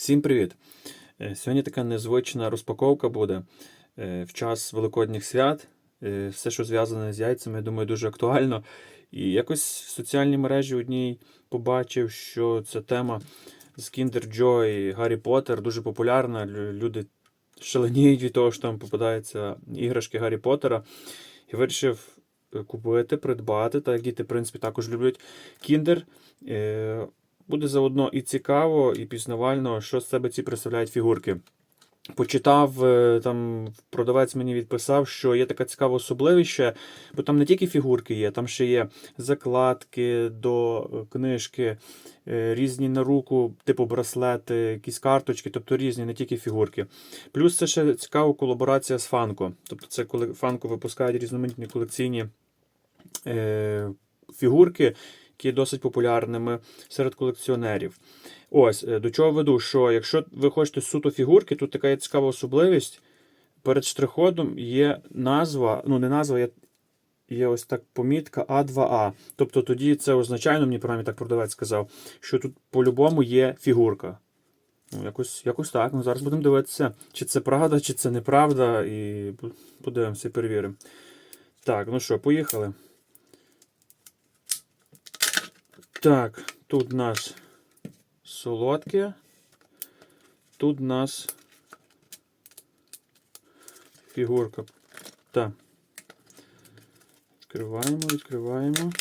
Всім привіт! Е, Сьогодні така незвична розпаковка буде е, в час Великодніх свят. Е, Все, що зв'язане з яйцями, я думаю, дуже актуально. І якось в соціальній мережі одній побачив, що ця тема з Kinder Joy, Гаррі Поттер дуже популярна. Люди шаленіють від того, що там попадаються іграшки Гаррі Поттера. І вирішив купити, придбати, так діти, в принципі, також люблять Kinder. Буде заодно і цікаво, і пізнавально, що з себе ці представляють фігурки. Почитав, е, там продавець мені відписав, що є така цікава особливість ще, бо там не тільки фігурки є, там ще є закладки до е, книжки, е, різні на руку, типу браслети, якісь карточки, тобто різні, не тільки фігурки. Плюс це ще цікава колаборація з Фанко. Тобто це коли Фанко випускають різноманітні колекційні фігурки, які досить популярними серед колекціонерів. Ось, е, до чого веду, що якщо ви хочете суто фігурки, тут така є цікава особливість. Перед штрих-кодом є назва, ну не назва, є, є ось так помітка А2А. Тобто тоді це означає, ну мені принаймні так продавець сказав, що тут по-любому є фігурка. Ну, якось, якось так. Ну, зараз будемо дивитися, чи це правда, чи це неправда, і подивимося і перевіримо. Так, ну що, поїхали. Так, тут у нас солодке. Тут у нас фігурка. Так. Відкриваємо, відкриваємо.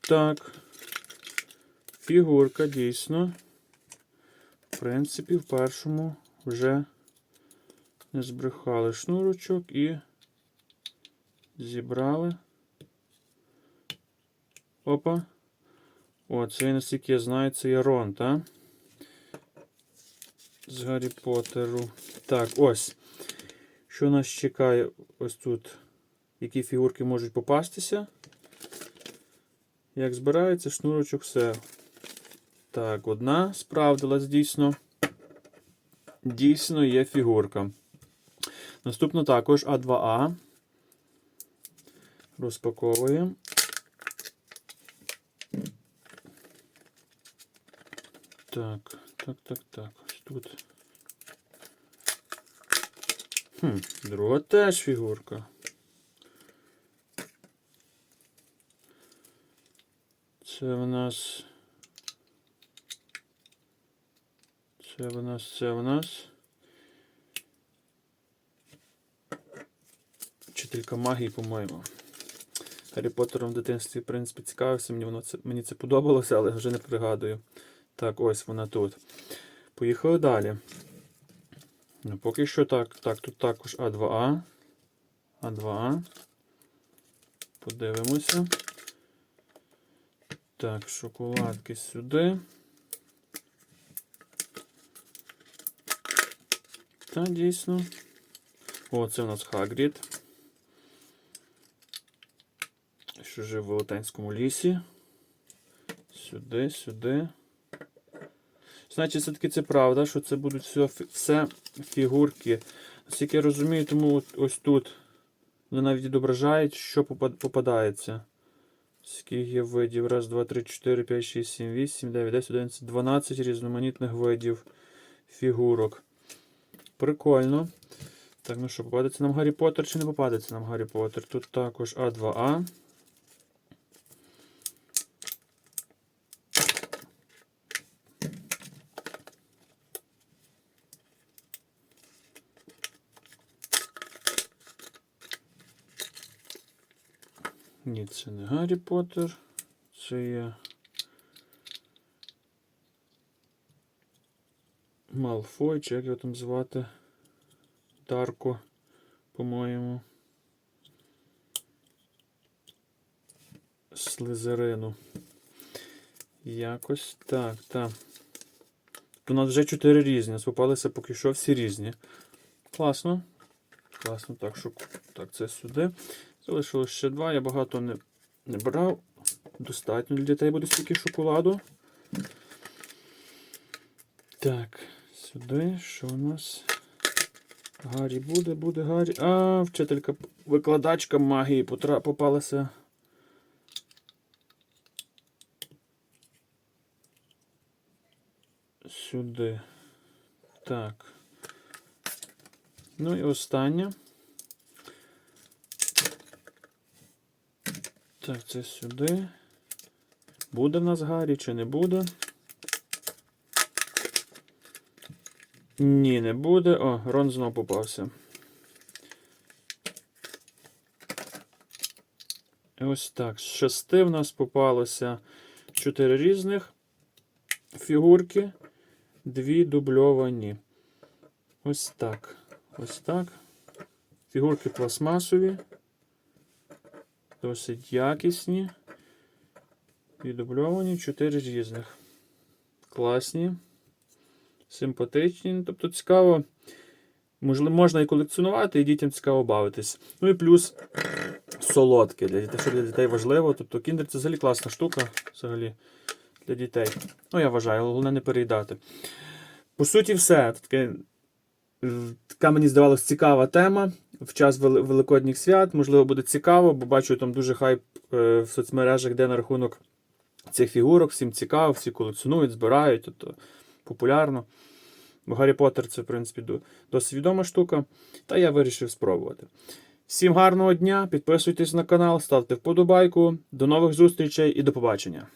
Так. Фігурка дійсно. В принципі, в першому вже не збрехали шнурочок і зібрали. Опа. О, це, наскільки я знаю, це є Рон, так? З Гаррі Поттеру. Так, ось. Що нас чекає ось тут? Які фігурки можуть попастися? Як збирається шнурочок, все. Так, одна справдилась дійсно. Дійсно є фігурка. Наступно також А2А. Розпаковуємо. Так, так, так, так. Ось тут. Хм, друга теж фігурка. Це в нас. Це в нас, це в нас. Вчителька магії, по-моєму. Гаррі Поттером в дитинстві, в принципі, цікавився, мені, воно це, мені це подобалося, але вже не пригадую. Так, ось вона тут. Поїхали далі. Ну, поки що так. Так, тут також А2А. А2А. Подивимося. Так, шоколадки сюди. Та, дійсно. О, це у нас Хагрід. Що жив в Велетенському лісі. Сюди, сюди. Значить, все-таки це правда, що це будуть все, все фігурки. Наскільки я розумію, тому ось тут вони навіть відображають, що попадається. Скільки є видів? Раз, два, три, чотири, п'ять, шість, сім, вісім, дев'ять, десять, одинадцять, дванадцять різноманітних видів фігурок. Прикольно. Так, ну що, попадеться нам Гаррі Поттер чи не попадеться нам Гаррі Поттер? Тут також А2А. Ні, це не Гаррі Поттер. Це є. Малфой, чи як його там звати? Дарко, по-моєму. Слизерину. Якось так, так. У нас вже чотири різні. Попалися поки що всі різні. Класно. Класно, так, що так, це сюди. Залишилось ще два. Я багато не, не брав. Достатньо для дітей буде стільки шоколаду. Так, сюди, що у нас? Гаррі буде, буде Гаррі. А, вчителька, викладачка магії потра... попалася. Сюди. Так. Ну і останнє. Так, це сюди. Буде в нас Гаррі чи не буде? Ні, не буде. О, Рон знов попався. Ось так. З шести в нас попалося чотири різних фігурки, дві дубльовані. Ось так. Ось так. Фігурки пластмасові. Досить якісні. І дубльовані чотири різних. Класні. Симпатичні. Ну, Тобто цікаво. Можливо, можна і колекціонувати, і дітям цікаво бавитись. Ну і плюс солодке. Для дітей, що для дітей важливо. Тобто кіндер це взагалі класна штука взагалі для дітей. Ну, я вважаю, головне не переїдати. По суті, все. Таке, така мені здавалась цікава тема в час Великодніх свят. Можливо, буде цікаво, бо бачу там дуже хайп е, в соцмережах, де на рахунок цих фігурок. Всім цікаво, всі колекціонують, збирають. Тобто популярно. Бо Гаррі Поттер це, в принципі, досить відома штука. Та я вирішив спробувати. Всім гарного дня, підписуйтесь на канал, ставте вподобайку. До нових зустрічей і до побачення.